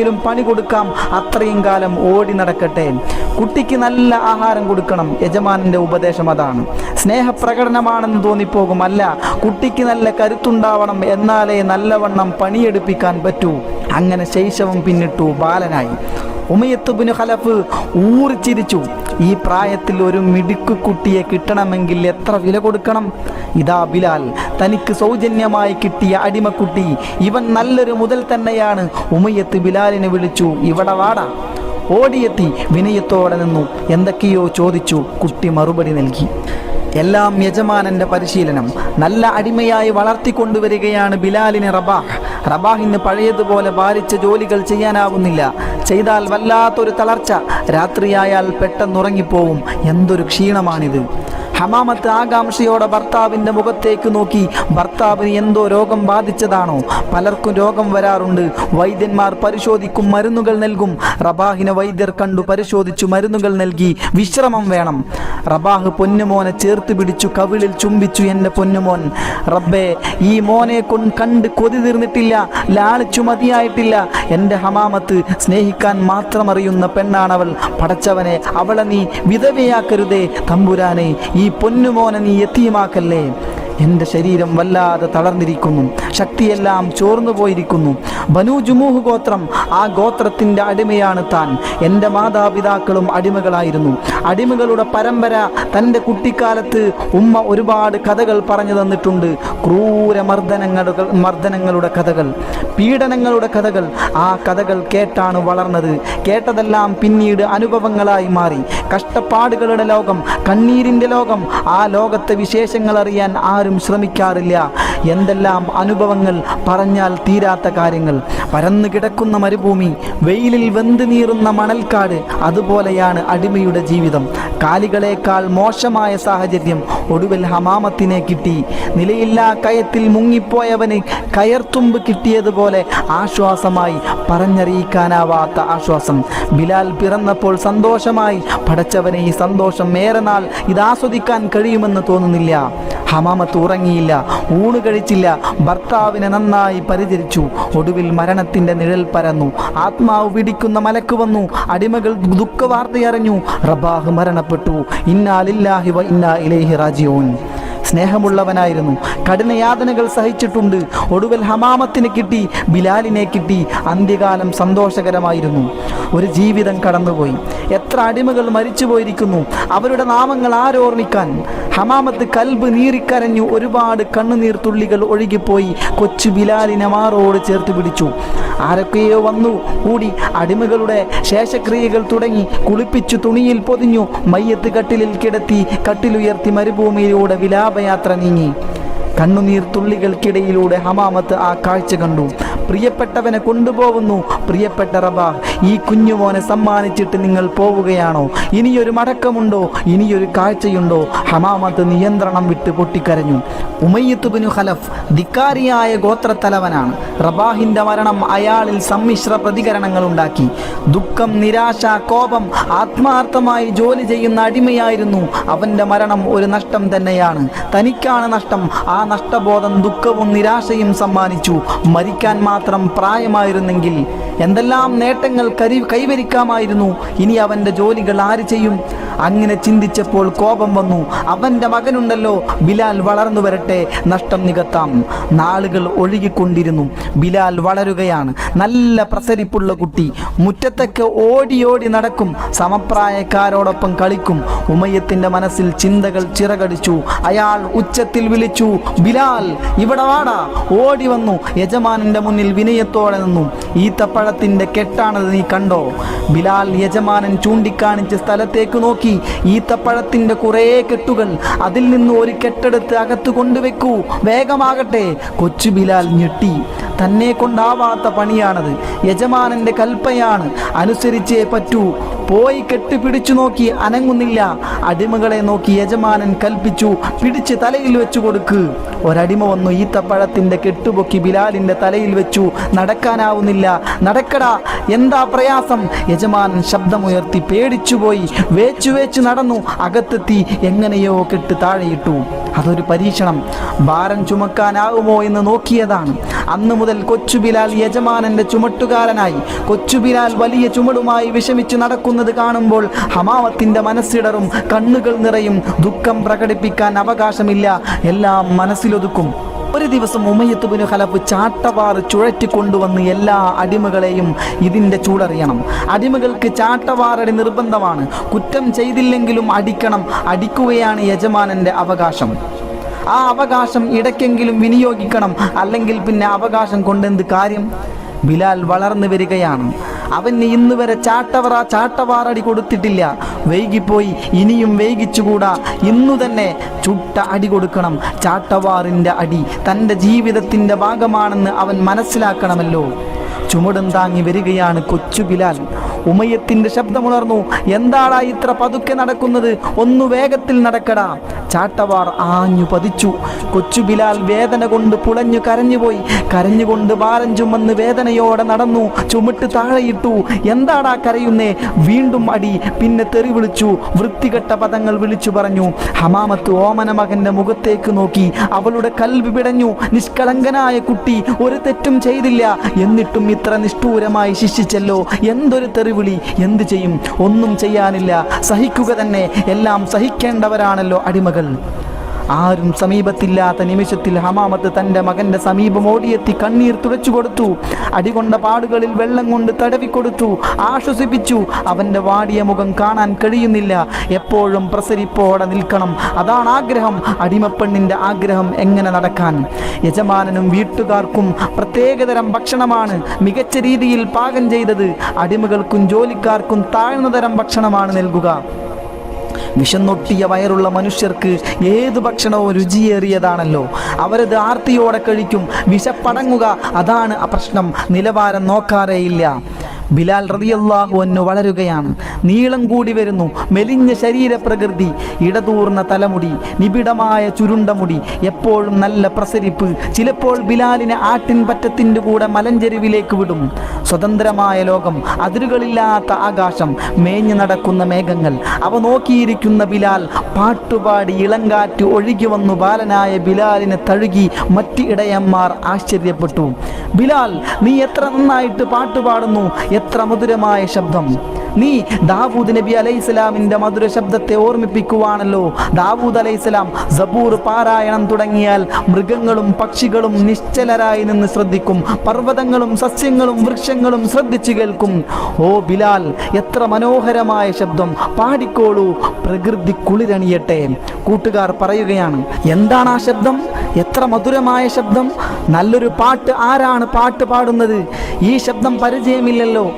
കാലമെങ്കിലും പണി കൊടുക്കാം അത്രയും കാലം ഓടി നടക്കട്ടെ. കുട്ടിക്ക് നല്ല ആഹാരം കൊടുക്കണം യജമാനന്റെ ഉപദേശം അതാണ്. സ്നേഹപ്രകടനമാണെന്ന് തോന്നിപ്പോകും അല്ല കുട്ടിക്ക് നല്ല കരുത്തുണ്ടാവണം എന്നാലേ നല്ലവണ്ണം പണിയെടുപ്പിക്കാൻ പറ്റൂ. അങ്ങനെ ശൈശവം പിന്നിട്ടു ബാലനായി. ഉമയത്തുബിന് ഖലഫ് ഊറിച്ചിരിച്ചു. ഈ പ്രായത്തിൽ ഒരു മിടുക്കു കുട്ടിയെ കിട്ടണമെങ്കിൽ എത്ര വില കൊടുക്കണം? ഇതാ ബിലാൽ തനിക്ക് സൗജന്യമായി കിട്ടിയ അടിമക്കുട്ടി. ഇവൻ നല്ലൊരു മുതൽ തന്നെയാണ്. ഉമയത്ത് ബിലാലിനെ വിളിച്ചു ഇവിടെ വാടാ. ഓടിയെത്തി വിനയത്തോടെ നിന്നു. എന്തൊക്കെയോ ചോദിച്ചു കുട്ടി മറുപടി നൽകി. എല്ലാം യജമാനന്റെ പരിശീലനം. നല്ല അടിമയായി വളർത്തിക്കൊണ്ടുവരികയാണ് ബിലാലിന് റബാഹ്. റബാഹിന് പഴയതുപോലെ ഭാരിച്ച ജോലികൾ ചെയ്യാനാവുന്നില്ല. ചെയ്താൽ വല്ലാത്തൊരു തളർച്ച. രാത്രിയായാൽ പെട്ടെന്നുറങ്ങിപ്പോവും. എന്തൊരു ക്ഷീണമാണിത്. ഹമാമത്ത് ആകാംക്ഷയോടെ ഭർത്താവിന്റെ മുഖത്തേക്ക് നോക്കി ഭർത്താവിന് എന്തോ രോഗം ബാധിച്ചതാണോ? പലർക്കും രോഗം വരാറുണ്ട്. വൈദ്യന്മാർ പരിശോധിക്കും മരുന്നുകൾ നൽകും. റബാഹിനെ വൈദ്യർ കണ്ടു പരിശോധിച്ചു മരുന്നുകൾ നൽകി. വിശ്രമം വേണം. റബാഹ് പൊന്നുമോനെ ചേർത്ത് പിടിച്ചു കവിളിൽ ചുംബിച്ചു എന്റെ പൊന്നുമോൻ. റബ്ബേ ഈ മോനെ കൊണ്ട് കണ്ട് കൊതി തീർന്നിട്ടില്ല ലാളിച്ചു മതിയായിട്ടില്ല. എന്റെ ഹമാമത്ത് സ്നേഹിക്കാൻ മാത്രം അറിയുന്ന പെണ്ണാണവൾ. പടച്ചവനെ അവളെ നീ വിധവയാക്കരുതേ. തമ്പുരാനെ ഈ പൊന്നുമോനെ നീ എത്തിയുമാക്കല്ലേ എന്റെ ശരീരം വല്ലാതെ തളർന്നിരിക്കുന്നു. ശക്തിയെല്ലാം ചോർന്നു പോയിരിക്കുന്നു. ബനു ജുമൂഹ് ഗോത്രം ആ ഗോത്രത്തിന്റെ അടിമയാണ് താൻ. എന്റെ മാതാപിതാക്കളും അടിമകളായിരുന്നു. അടിമകളുടെ പരമ്പര തന്റെ കുട്ടിക്കാലത്ത് ഉമ്മ ഒരുപാട് കഥകൾ പറഞ്ഞു തന്നിട്ടുണ്ട്. ക്രൂര മർദ്ദനങ്ങളുടെ മർദ്ദനങ്ങളുടെ കഥകൾ പീഡനങ്ങളുടെ കഥകൾ. ആ കഥകൾ കേട്ടാണ് വളർന്നത്. കേട്ടതെല്ലാം പിന്നീട് അനുഭവങ്ങളായി മാറി. കഷ്ടപ്പാടുകളുടെ ലോകം കണ്ണീരിന്റെ ലോകം. ആ ലോകത്തെ വിശേഷങ്ങൾ അറിയാൻ ആരും ശ്രമിക്കാറില്ല. എന്തെല്ലാം അനുഭവങ്ങൾ പറഞ്ഞാൽ തീരാത്ത കാര്യങ്ങൾ. പരന്നു കിടക്കുന്ന മരുഭൂമി വെയിലിൽ വെന്ത് നീറുന്ന മണൽക്കാട് അതുപോലെയാണ് അടിമയുടെ ജീവിതം. കാലികളേക്കാൾ മോശമായ സാഹചര്യം ഒടുവിൽ ഹമാമത്തിനെ കിട്ടി. നിലയില്ലാ കയത്തിൽ മുങ്ങിപ്പോയവന് കയർത്തുമ്പ് കിട്ടിയതുപോലെ ആശ്വാസമായി പറഞ്ഞറിയിക്കാനാവാത്ത ആശ്വാസം. ബിലാൽ പിറന്നപ്പോൾ സന്തോഷമായി പടച്ചവനെ ഈ സന്തോഷം ഏറെ നാൾ ഇതാസ്വദിക്കാൻ കഴിയുമെന്ന് തോന്നുന്നില്ല. ഹമാമത്ത് ഉറങ്ങിയില്ല ഊണ് കഴിച്ചില്ല. ഭർത്താവിനെ നന്നായി പരിചരിച്ചു. ഒടുവിൽ മരണത്തിന്റെ നിഴൽ പരന്നു. ആത്മാവ് പിടിക്കുന്ന മലക്ക് വന്നു. അടിമകൾ ദുഃഖവാർത്തയറിഞ്ഞു. റബാഹ് മരണപ്പെട്ടു. ഇന്നാലില്ലാഹി വ ഇന്നാ ഇലേഹി റാജിഊൻ. സ്നേഹമുള്ളവനായിരുന്നു. കഠിനയാതനകൾ സഹിച്ചിട്ടുണ്ട്. ഒടുവിൽ ഹമാമത്തിന് കിട്ടി ബിലാലിനെ കിട്ടി. അന്ത്യകാലം സന്തോഷകരമായിരുന്നു. ഒരു ജീവിതം കടന്നുപോയി. എത്ര അടിമകൾ മരിച്ചു പോയിരിക്കുന്നു അവരുടെ നാമങ്ങൾ ആരോർണിക്കാൻ ഹമാമത്ത് കൽബ് നീറിക്കരഞ്ഞു ഒരുപാട് കണ്ണുനീർ തുള്ളികൾ ഒഴുകിപ്പോയി. കൊച്ചു ബിലാലിനെ മാറോട് ചേർത്ത് പിടിച്ചു. ആരൊക്കെയോ വന്നു. കൂടി അടിമകളുടെ ശേഷക്രിയകൾ തുടങ്ങി. കുളിപ്പിച്ചു തുണിയിൽ പൊതിഞ്ഞു മയ്യത്ത് കട്ടിലിൽ കിടത്തി കട്ടിലുയർത്തി മരുഭൂമിയിലൂടെ വിലാപയാത്ര നീങ്ങി. കണ്ണുനീർ തുള്ളികൾക്കിടയിലൂടെ ഹമാമത്ത് ആ കാഴ്ച കണ്ടു. പ്രിയപ്പെട്ടവനെ കൊണ്ടുപോകുന്നു. പ്രിയപ്പെട്ട റബ ഈ കുഞ്ഞുമോനെ സമ്മാനിച്ചിട്ട് നിങ്ങൾ പോവുകയാണോ? ഇനിയൊരു മടക്കമുണ്ടോ? ഇനിയൊരു കാഴ്ചയുണ്ടോ? ഹമാമത്ത് നിയന്ത്രണം വിട്ട് പൊട്ടിക്കരഞ്ഞു. ഉമയ്യത്തുബിനു ഖലഫ് ധിക്കാരിയായ ഗോത്രത്തലവനാണ്. റബാഹിന്റെ മരണം അയാളിൽ സമ്മിശ്ര പ്രതികരണങ്ങൾ ഉണ്ടാക്കി. ദുഃഖം നിരാശ കോപം ആത്മാർത്ഥമായി ജോലി ചെയ്യുന്ന അടിമയായിരുന്നു. അവന്റെ മരണം ഒരു നഷ്ടം തന്നെയാണ്. തനിക്കാണ് നഷ്ടം. ആ നഷ്ടബോധം ദുഃഖവും നിരാശയും സമ്മാനിച്ചു. മരിക്കാൻ മാത്രം പ്രായമായിരുന്നെങ്കിൽ എന്തെല്ലാം നേട്ടങ്ങൾ കരി കൈവരിക്കാമായിരുന്നു? ഇനി അവന്റെ ജോലികൾ ആര് ചെയ്യും? അങ്ങനെ ചിന്തിച്ചപ്പോൾ കോപം വന്നു. അവന്റെ മകനുണ്ടല്ലോ. ബിലാൽ വളർന്നു വരട്ടെ. നഷ്ടം നികത്താം. നാളുകൾ ഒഴുകിക്കൊണ്ടിരുന്നു. ബിലാൽ വളരുകയാണ്. നല്ല പ്രസരിപ്പുള്ള കുട്ടി. മുറ്റത്തൊക്കെ ഓടി ഓടി നടക്കും. സമപ്രായക്കാരോടൊപ്പം കളിക്കും. ഉമയത്തിന്റെ മനസ്സിൽ ചിന്തകൾ ചിറകടിച്ചു. അയാൾ ഉച്ചത്തിൽ വിളിച്ചു ബിലാൽ ഇവിടെ വാടാ. ഓടി വന്നു. യജമാനന്റെ മുന്നിൽ വിനയത്തോടെ നിന്നു. ഈത്തപ്പഴത്തിന്റെ കെട്ടാണത് നീ കണ്ടോ? ബിലാൽ യജമാനൻ ചൂണ്ടിക്കാണിച്ച സ്ഥലത്തേക്ക് നോക്കി. ഈത്തപ്പഴത്തിന്റെ കുറേ കെട്ടുകൾ അതിൽ നിന്ന് ഒരു കെട്ടെടുത്ത് അകത്ത് കൊണ്ടുവെക്കൂ. വേഗമാകട്ടെ കൊച്ചു ബിലാൽ ഞെട്ടി. തന്നെ കൊണ്ടാവാത്ത പണിയാണത്. യജമാനന്റെ കൽപ്പയാണ് അനുസരിച്ചേ പറ്റൂ. പോയി കെട്ടിപ്പിടിച്ചു നോക്കി അനങ്ങുന്നില്ല. അടിമകളെ നോക്കി യജമാനൻ കൽപ്പിച്ചു പിടിച്ച് തലയിൽ വെച്ചു കൊടുക്ക്. ഒരടിമ വന്നു ഈത്തപ്പഴത്തിന്റെ കെട്ടുപൊക്കി ബിലാലിന്റെ തലയിൽ വെച്ചു. നടക്കാനാവുന്നില്ല. നട നടക്കടാ എന്താ പ്രയാസം? യജമാനൻ ശബ്ദമുയർത്തി പേടിച്ചുപോയി. വേച്ചു വേച്ചു നടന്നു. അകത്തെത്തി എങ്ങനെയോ കെട്ട് താഴെയിട്ടു. അതൊരു പരീക്ഷണം. ഭാരം ചുമക്കാനാവുമോ എന്ന് നോക്കിയതാണ്. അന്നു മുതൽ കൊച്ചു ബിലാൽ യജമാനന്റെ ചുമട്ടുകാരനായി. കൊച്ചു ബിലാൽ വലിയ ചുമടുമായി വിഷമിച്ചു നടക്കുന്നത് കാണുമ്പോൾ ഹമാമത്തിന്റെ മനസ്സിടറും കണ്ണുകൾ നിറയും ദുഃഖം പ്രകടിപ്പിക്കാൻ അവകാശമില്ല. എല്ലാം മനസ്സിലൊതുക്കും. ഒരു ദിവസം ഉമയത്തുബിന് ചാട്ടവാറ് ചുഴറ്റി ചുഴറ്റിക്കൊണ്ടുവന്ന് എല്ലാ അടിമകളെയും ഇതിന്റെ ചൂടറിയണം. അടിമകൾക്ക് ചാട്ടവാറടി നിർബന്ധമാണ്. കുറ്റം ചെയ്തില്ലെങ്കിലും അടിക്കണം. അടിക്കുകയാണ് യജമാനന്റെ അവകാശം. ആ അവകാശം ഇടയ്ക്കെങ്കിലും വിനിയോഗിക്കണം. അല്ലെങ്കിൽ പിന്നെ അവകാശം കൊണ്ടെന്ത് കാര്യം? ബിലാൽ വളർന്നു വരികയാണ്. അവന് ഇന്ന് വരെ ചാട്ടവറ ചാട്ടവാറടി കൊടുത്തിട്ടില്ല. വൈകിപ്പോയി ഇനിയും വൈകിച്ചുകൂടാ. ഇന്നു തന്നെ ചുട്ട അടി കൊടുക്കണം. ചാട്ടവാറിന്റെ അടി തന്റെ ജീവിതത്തിന്റെ ഭാഗമാണെന്ന് അവൻ മനസ്സിലാക്കണമല്ലോ. ചുമടും താങ്ങി വരികയാണ് കൊച്ചു ബിലാൽ. ഉമയത്തിന്റെ ശബ്ദമുണർന്നു. എന്താടാ ഇത്ര പതുക്കെ നടക്കുന്നത്? ഒന്നു വേഗത്തിൽ നടക്കടാ. ചാട്ടവാർ ആഞ്ഞു പതിച്ചു. കൊച്ചു ബിലാൽ വേദന കൊണ്ട് പുളഞ്ഞു കരഞ്ഞുപോയി. കരഞ്ഞുകൊണ്ട് ഭാരം ചുമന്ന് വേദനയോടെ നടന്നു. ചുമട്ട് താഴെയിട്ടു. എന്താടാ കരയുന്നേ? വീണ്ടും അടി. പിന്നെ തെറി വിളിച്ചു. വൃത്തികെട്ട പദങ്ങൾ വിളിച്ചു പറഞ്ഞു. ഹമാമത്ത് ഓമന മകന്റെ മുഖത്തേക്ക് നോക്കി. അവളുടെ കൽവി പിടഞ്ഞു. നിഷ്കളങ്കനായ കുട്ടി ഒരു തെറ്റും ചെയ്തില്ല. എന്നിട്ടും ഇത്ര നിഷ്ഠൂരമായി ശിക്ഷിച്ചല്ലോ. എന്തൊരു തെറിവിളി എന്ത് ചെയ്യും? ഒന്നും ചെയ്യാനില്ല. സഹിക്കുക തന്നെ. എല്ലാം സഹിക്കേണ്ടവരാണല്ലോ അടിമകൾ. ആരും സമീപത്തില്ലാത്ത നിമിഷത്തിൽ ഹമാമത്ത് തന്റെ മകന്റെ സമീപം ഓടിയെത്തി കണ്ണീർ തുടച്ചു കൊടുത്തു. അടികൊണ്ട പാടുകളിൽ വെള്ളം കൊണ്ട് തടവിക്കൊടുത്തു ആശ്വസിപ്പിച്ചു. അവന്റെ വാടിയ മുഖം കാണാൻ കഴിയുന്നില്ല. എപ്പോഴും പ്രസരിപ്പോടെ നിൽക്കണം. അതാണ് ആഗ്രഹം. അടിമപ്പെണ്ണിന്റെ ആഗ്രഹം എങ്ങനെ നടക്കാൻ? യജമാനനും വീട്ടുകാർക്കും പ്രത്യേകതരം ഭക്ഷണമാണ് മികച്ച രീതിയിൽ പാകം ചെയ്തത്. അടിമകൾക്കും ജോലിക്കാർക്കും താഴ്ന്ന തരം ഭക്ഷണമാണ് നൽകുക. വിശന്നൊട്ടിയ വയറുള്ള മനുഷ്യർക്ക് ഏത് ഭക്ഷണവും രുചിയേറിയതാണല്ലോ. അവരത് ആർത്തിയോടെ കഴിക്കും. വിശപ്പടങ്ങുക അതാണ് ആ പ്രശ്നം. നിലവാരം നോക്കാറേയില്ല. ബിലാൽ റളിയല്ലാഹു അൻഹു വളരുകയാണ്. നീളം കൂടി വരുന്നു. മെലിഞ്ഞ ശരീരപ്രകൃതി ഇടതൂർന്ന തലമുടി നിബിഡമായ ചുരുണ്ട മുടി എപ്പോഴും നല്ല പ്രസരിപ്പ്. ചിലപ്പോൾ ബിലാലിനെ ആട്ടിൻ പറ്റത്തിന്റെ കൂടെ മലഞ്ചെരുവിലേക്ക് വിടും. സ്വതന്ത്രമായ ലോകം അതിരുകളില്ലാത്ത ആകാശം മേഞ്ഞു നടക്കുന്ന മേഘങ്ങൾ. അവ നോക്കിയിരിക്കുന്ന ബിലാൽ പാട്ടുപാടി ഇളങ്കാറ്റ് ഒഴുകി വന്നു. ബാലനായ ബിലാലിനെ തഴുകി മറ്റ് ഇടയന്മാർ ആശ്ചര്യപ്പെട്ടു. ബിലാൽ നീ എത്ര നന്നായിട്ട് പാട്ടുപാടുന്നു? എത്ര മധുരമായ ശബ്ദം. നീ ദാവൂദ് നബി അലൈഹി സ്വലാമിന്റെ മധുര ശബ്ദത്തെ ഓർമ്മിപ്പിക്കുവാണല്ലോ. ദാവൂദ് അലൈഹിസ്സലാം സബൂർ പാരായണം തുടങ്ങിയാൽ മൃഗങ്ങളും പക്ഷികളും നിശ്ചലരായി നിന്ന് ശ്രദ്ധിക്കും. പർവതങ്ങളും സസ്യങ്ങളും വൃക്ഷങ്ങളും ശ്രദ്ധിച്ചു കേൾക്കും. ഓ ബിലാൽ എത്ര മനോഹരമായ ശബ്ദം. പാടിക്കോളൂ പ്രകൃതി കുളിരണിയട്ടെ. കൂട്ടുകാർ പറയുകയാണ് എന്താണ് ആ ശബ്ദം? എത്ര മധുരമായ ശബ്ദം. നല്ലൊരു പാട്ട് ആരാണ് പാട്ട് പാടുന്നത്? ഈ ശബ്ദം പരിചയമില്ലല്ലോ.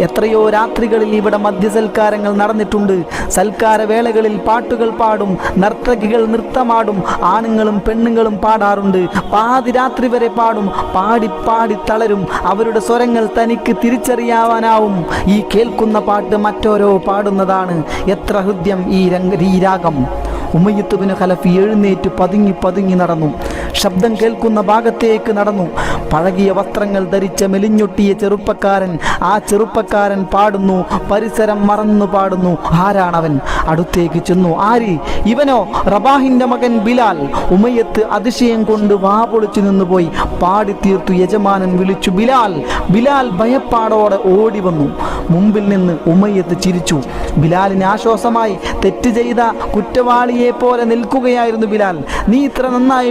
എത്രയോ രാത്രികളിൽ ഇവിടെ മദ്യസൽക്കാരങ്ങൾ നടന്നിട്ടുണ്ട്. സൽക്കാര വേളകളിൽ പാട്ടുകൾ പാടും നർത്തകികൾ നൃത്തമാടും ആണുങ്ങളും പെണ്ണുങ്ങളും പാടാറുണ്ട്. പാതി രാത്രി വരെ പാടും പാടി പാടി തളരും. അവരുടെ സ്വരങ്ങൾ തനിക്ക് തിരിച്ചറിയാവാനാവും ഈ കേൾക്കുന്ന പാട്ട് മറ്റോരോ പാടുന്നതാണ്. എത്ര ഹൃദ്യം ഈ രംഗ ഈ രാഗം. ഉമ്മയ്യത്തുബിന് ഖലഫി എഴുന്നേറ്റ് പതുങ്ങി പതുങ്ങി നടന്നു. ശബ്ദം കേൾക്കുന്ന ഭാഗത്തേക്ക് നടന്നു. പഴകിയ വസ്ത്രങ്ങൾ ധരിച്ച മെലിഞ്ഞൊട്ടിയ ചെറുപ്പക്കാരൻ ആ ചെറുപ്പക്കാരൻ പാടുന്നു. പരിസരം മറന്നു പാടുന്നു. ആരാണവൻ? അടുത്തേക്ക് ചെന്നു. ആരി? ഇവനോ? റബാഹിന്റെ മകൻ ബിലാൽ. ഉമയത്ത് അതിശയം കൊണ്ട് വാ പൊളിച്ചു നിന്നുപോയി. പാടിത്തീർത്തു യജമാനൻ വിളിച്ചു ബിലാൽ ബിലാൽ ഭയപ്പാടോടെ ഓടി വന്നു. മുമ്പിൽ നിന്ന് ഉമയത്ത് ചിരിച്ചു. ബിലാലിന് ആശ്വാസമായി തെറ്റ് ചെയ്ത കുറ്റവാളിയെ പോലെ നിൽക്കുകയായിരുന്നു ബിലാൽ. നീ ഇത്ര നന്നായി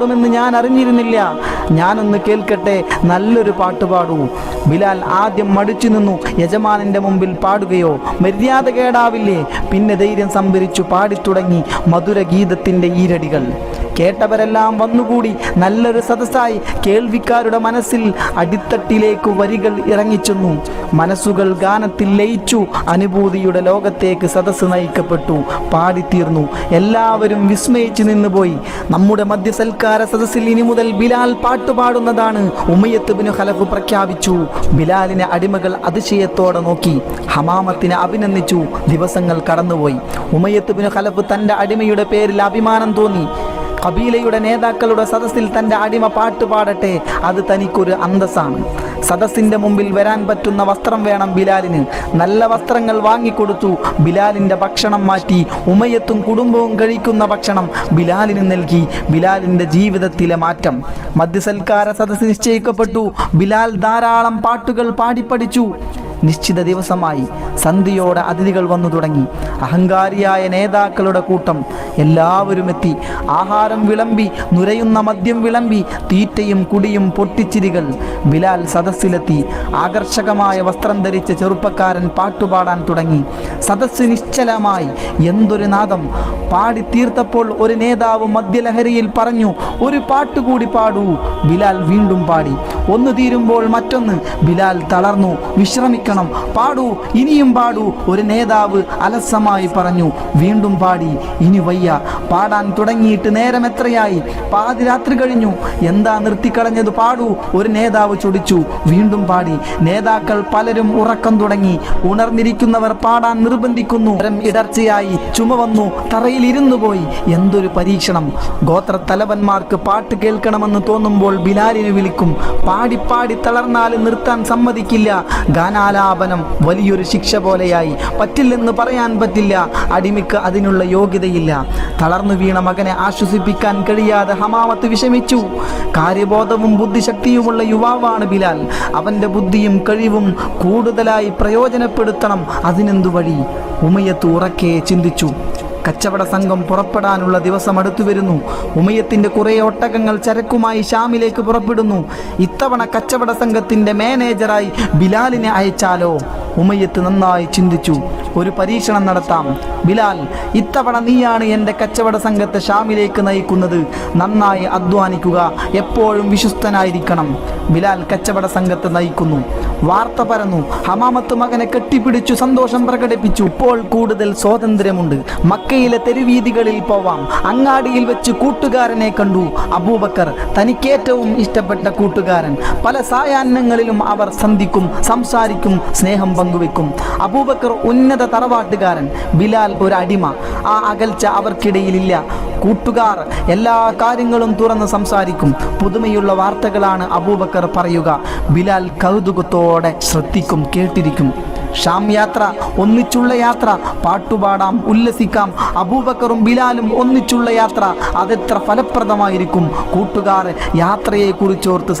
പട്ടുപാടുമെന്ന് ഞാൻ അറിഞ്ഞിരുന്നില്ല. ഞാനൊന്ന് കേൾക്കട്ടെ നല്ലൊരു പാട്ട് പാടൂ. ബിലാൽ ആദ്യം മടിച്ചു നിന്നു യജമാനന്റെ മുമ്പിൽ പാടുകയോ. മര്യാദ കേടാവില്ലേ? പിന്നെ ധൈര്യം സംഭരിച്ചു പാടിത്തുടങ്ങി മധുര ഗീതത്തിന്റെ ഈരടികൾ. കേട്ടവരെല്ലാം വന്നുകൂടി നല്ലൊരു സദസ്സായി കേൾവിക്കാരുടെ മനസ്സിൽ അടിത്തട്ടിലേക്ക് വരികൾ ഇറങ്ങിച്ചെന്നു. മനസ്സുകൾ ഗാനത്തിൽ ലയിച്ചു. അനുഭൂതിയുടെ ലോകത്തേക്ക് സദസ്സ് നയിക്കപ്പെട്ടു. പാടിത്തീർന്നു. എല്ലാവരും വിസ്മയിച്ചു നിന്നുപോയി. നമ്മുടെ മദ്യസൽക്കാര സദസ്സിൽ ഇനി മുതൽ ബിലാൽ പാട്ടുപാടുന്നതാണ് ഉമയത്ത് ബിനു ഖലഫ് പ്രഖ്യാപിച്ചു. ബിലാലിനെ അടിമകൾ അതിശയത്തോടെ നോക്കി. ഹമാമത്തിനെ അഭിനന്ദിച്ചു. ദിവസങ്ങൾ കടന്നുപോയി. ഉമയത്ത് ബിനു ഖലഫ് തന്റെ അടിമയുടെ പേരിൽ അഭിമാനം തോന്നി. കബീലയുടെ നേതാക്കളുടെ സദസ്സിൽ തന്റെ അടിമ പാട്ട് പാടട്ടെ അത് തനിക്കൊരു അന്തസ്സാണ്. സദസ്സിന്റെ മുമ്പിൽ വരാൻ പറ്റുന്ന വസ്ത്രം വേണം ബിലാലിന്. നല്ല വസ്ത്രങ്ങൾ വാങ്ങിക്കൊടുത്തു ബിലാലിന്റെ ഭക്ഷണം മാറ്റി ഉമയത്തും കുടുംബവും കഴിക്കുന്ന ഭക്ഷണം ബിലാലിന് നൽകി ബിലാലിന്റെ ജീവിതത്തിലെ മാറ്റം. മദ്യസൽക്കാര സദസ്സ് നിശ്ചയിക്കപ്പെട്ടു ബിലാൽ ധാരാളം പാട്ടുകൾ പാടിപ്പടിച്ചു നിശ്ചിത ദിവസമായി സന്ധ്യയോടെ അതിഥികൾ വന്നു തുടങ്ങി. അഹങ്കാരിയായ നേതാക്കളുടെ കൂട്ടം എല്ലാവരും എത്തി. ആഹാരം വിളമ്പി നുരയുന്ന മദ്യം വിളമ്പി തീറ്റയും കുടിയും പൊട്ടിച്ചിരികൾ ബിലാൽ സദസ്സിലെത്തി. ആകർഷകമായ വസ്ത്രം ധരിച്ച ചെറുപ്പക്കാരൻ പാട്ടുപാടാൻ തുടങ്ങി. സദസ്സ് നിശ്ചലമായി. എന്തൊരു നാദം. പാടി തീർത്തപ്പോൾ ഒരു നേതാവ് മദ്യലഹരിയിൽ പറഞ്ഞു ഒരു പാട്ടുകൂടി പാടൂ. ബിലാൽ വീണ്ടും പാടി. ഒന്ന് തീരുമ്പോൾ മറ്റൊന്ന്. ബിലാൽ തളർന്നു. വിശ്രമിക്കണം പാടൂ ഇനിയും പാടൂ ഒരു നേതാവ് അലസമായി പറഞ്ഞു. വീണ്ടും പാടി ഇനി വയ്യ പാടാൻ തുടങ്ങിയിട്ട് നേരം എത്രയായി? പാതിരാത്രി കഴിഞ്ഞു. എന്താ നിർത്തിക്കളഞ്ഞത്? പാടൂ. ഒരു നേതാവ് ചൊടിച്ചു. വീണ്ടും പാടി നേതാക്കൾ പലരും ഉറക്കം തുടങ്ങി. ഉണർന്നിരിക്കുന്നവർ പാടാൻ നിർബന്ധിക്കുന്നു. ഇടർച്ചയായി ചുമ വന്നു തറയിൽ ഇരുന്നു പോയി. എന്തൊരു പരീക്ഷണം. ഗോത്ര തലവന്മാർക്ക് പാട്ട് കേൾക്കണമെന്ന് തോന്നുമ്പോൾ ബിലാലിനെ വിളിക്കും. പാടി പാടി തളർന്നാൽ നിർത്താൻ സമ്മതിക്കില്ല. ഗാനാലാപനം വലിയൊരു ശിക്ഷ പോലെയായി. പറ്റില്ലെന്ന് പറയാൻ പറ്റില്ല. അടിമയ്ക്ക് അതിനുള്ള യോഗ്യതയില്ല. തളർന്നു വീണ മകനെ ആശ്വസിപ്പിക്കാൻ കഴിയാതെ ഹമാമത്ത് വിഷമിച്ചു. കാര്യബോധവും ബുദ്ധിശക്തിയുമുള്ള യുവാവാണ് ബിലാൽ. അവന്റെ ബുദ്ധിയും കഴിവും കൂടുതലായി പ്രയോജനപ്പെടുത്തണം. അതിനെന്തു വഴി? ഉമയത്ത് ഉറക്കെ ചിന്തിച്ചു. കച്ചവട സംഘം പുറപ്പെടാനുള്ള ദിവസം അടുത്തു വരുന്നു. ഉമയത്തിന്റെ കുറെ ഒട്ടകങ്ങൾ ചരക്കുമായി ഷാമിലേക്ക് പുറപ്പെടുന്നു. ഇത്തവണ കച്ചവട സംഘത്തിന്റെ മാനേജറായി ബിലാലിനെ അയച്ചാലോ? ഉമയത്ത് നന്നായി ചിന്തിച്ചു. ഒരു പരീക്ഷണം നടത്താം. ബിലാൽ ഇത്തവണ നീയാണ് എന്റെ കച്ചവട സംഘത്തെ ഷാമിലേക്ക് നയിക്കുന്നത്. നന്നായി അധ്വാനിക്കുക. എപ്പോഴും വിശ്വസ്തനായിരിക്കണം. ബിലാൽ കച്ചവട സംഘത്തെ നയിക്കുന്നു. വാർത്ത പരന്നു. ഹമാമത്ത് മകനെ കെട്ടിപ്പിടിച്ചു സന്തോഷം പ്രകടിപ്പിച്ചു. ഇപ്പോൾ കൂടുതൽ സ്വാതന്ത്ര്യമുണ്ട്. മക്കയിലെ തെരുവീതികളിൽ പോവാം. അങ്ങാടിയിൽ വെച്ച് കൂട്ടുകാരനെ കണ്ടു. അബൂബക്കർ തനിക്കേറ്റവും ഇഷ്ടപ്പെട്ട കൂട്ടുകാരൻ. പല സായാഹ്നങ്ങളിലും അവർ സന്ധിക്കും സംസാരിക്കും സ്നേഹം പങ്കുവെക്കും. അബൂബക്കർ ഉന്നത തറവാട്ടുകാരൻ ബിലാൽ ഒരു അടിമ. ആ അകൽച്ച അവർക്കിടയിലില്ല. കൂട്ടുകാർ എല്ലാ കാര്യങ്ങളും തുറന്ന് സംസാരിക്കും. പുതുമയുള്ള വാർത്തകളാണ് അബൂബക്കർ പറയുക. ബിലാൽ കൗതുകത്തോടെ ശ്രദ്ധിക്കും കേട്ടിരിക്കും. ഷാം യാത്ര ഒന്നിച്ചുള്ള യാത്ര പാട്ടുപാടാം ഉല്ലസിക്കാം. അബൂബക്കറും ബിലാലും ഒന്നിച്ചുള്ള യാത്ര അതെത്ര ഫലപ്രദമായിരിക്കും? കൂട്ടുകാർ യാത്രയെക്കുറിച്ചോർത്ത്